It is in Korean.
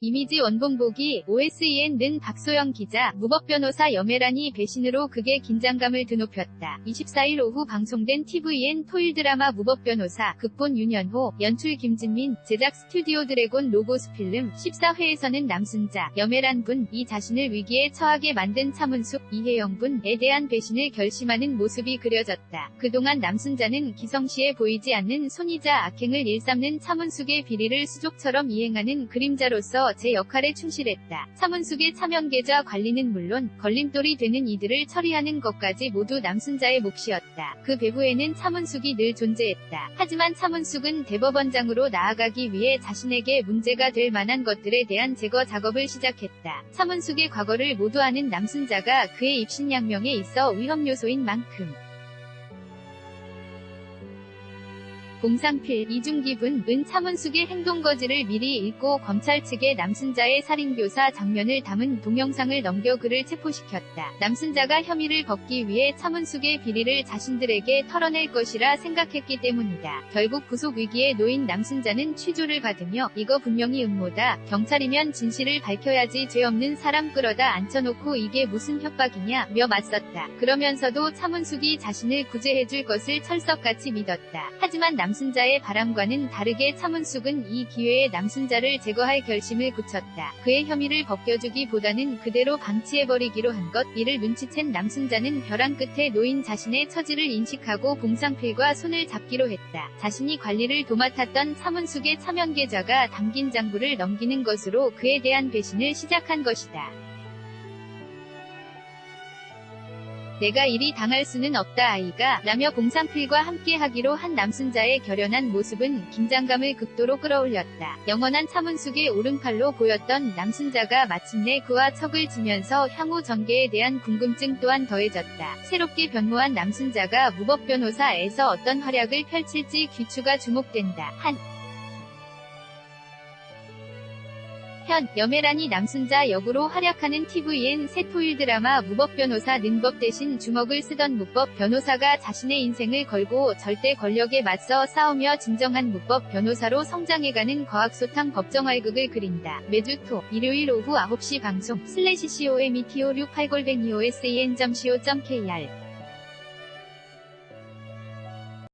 이미지 원본보기 OSEN는 박소영 기자, 무법 변호사 염혜란이 배신으로 극의 긴장감을 드높였다. 24일 오후 방송된 TVN 토일 드라마 무법 변호사, 극본 윤현호, 연출 김진민, 제작 스튜디오 드래곤 로고스 필름 14회에서는 남순자, 염혜란 분, 이 자신을 위기에 처하게 만든 차문숙, 이혜영 분에 대한 배신을 결심하는 모습이 그려졌다. 그동안 남순자는 기성시에 보이지 않는 손이자 악행을 일삼는 차문숙의 비리를 수족처럼 이행하는 그림자로서 제 역할에 충실했다. 차문숙의 차명 계좌 관리는 물론 걸림돌이 되는 이들을 처리하는 것까지 모두 남순자의 몫이었다. 그 배후에는 차문숙이 늘 존재했다. 하지만 차문숙은 대법원장으로 나아가기 위해 자신에게 문제가 될 만한 것들에 대한 제거 작업을 시작했다. 차문숙의 과거를 모두 아는 남순자가 그의 입신양명에 있어 위험 요소인 만큼 공상필, 이중기분, 은 차문숙의 행동거지를 미리 읽고 검찰 측에 남순자의 살인교사 장면을 담은 동영상을 넘겨 그를 체포시켰다. 남순자가 혐의를 벗기 위해 차문숙의 비리를 자신들에게 털어낼 것이라 생각했기 때문이다. 결국 구속 위기에 놓인 남순자는 취조를 받으며 이거 분명히 음모다. 경찰이면 진실을 밝혀야지 죄 없는 사람 끌어다 앉혀놓고 이게 무슨 협박이냐 며 맞섰다. 그러면서도 차문숙이 자신을 구제해줄 것을 철석같이 믿었다. 하지만 남 순자의 바람과는 다르게 차문숙은 이 기회에 남순자를 제거할 결심을 굳혔다. 그의 혐의를 벗겨주기보다는 그대로 방치해버리기로 한 것, 이를 눈치챈 남순자는 벼랑 끝에 놓인 자신의 처지를 인식하고 봉상필과 손을 잡기로 했다. 자신이 관리를 도맡았던 차문숙의 차명 계좌가 담긴 장부를 넘기는 것으로 그에 대한 배신을 시작한 것이다. 내가 이리 당할 수는 없다 아이가 라며 봉상필과 함께 하기로 한 남순자의 결연한 모습은 긴장감을 극도로 끌어올렸다. 영원한 차문숙의 오른팔로 보였던 남순자가 마침내 그와 척을 지면서 향후 전개에 대한 궁금증 또한 더해졌다. 새롭게 변모한 남순자가 무법 변호사에서 어떤 활약을 펼칠지 귀추가 주목된다. 한 현, 염혜란이 남순자 역으로 활약하는 TVN 새 토일 드라마 무법 변호사 는법 대신 주먹을 쓰던 무법 변호사가 자신의 인생을 걸고 절대 권력에 맞서 싸우며 진정한 무법 변호사로 성장해가는 과학소탕 법정활극을 그린다. 매주 토, 일요일 오후 9시 방송, 슬래시 COMETO 68골뱅이 OSEN.co.kr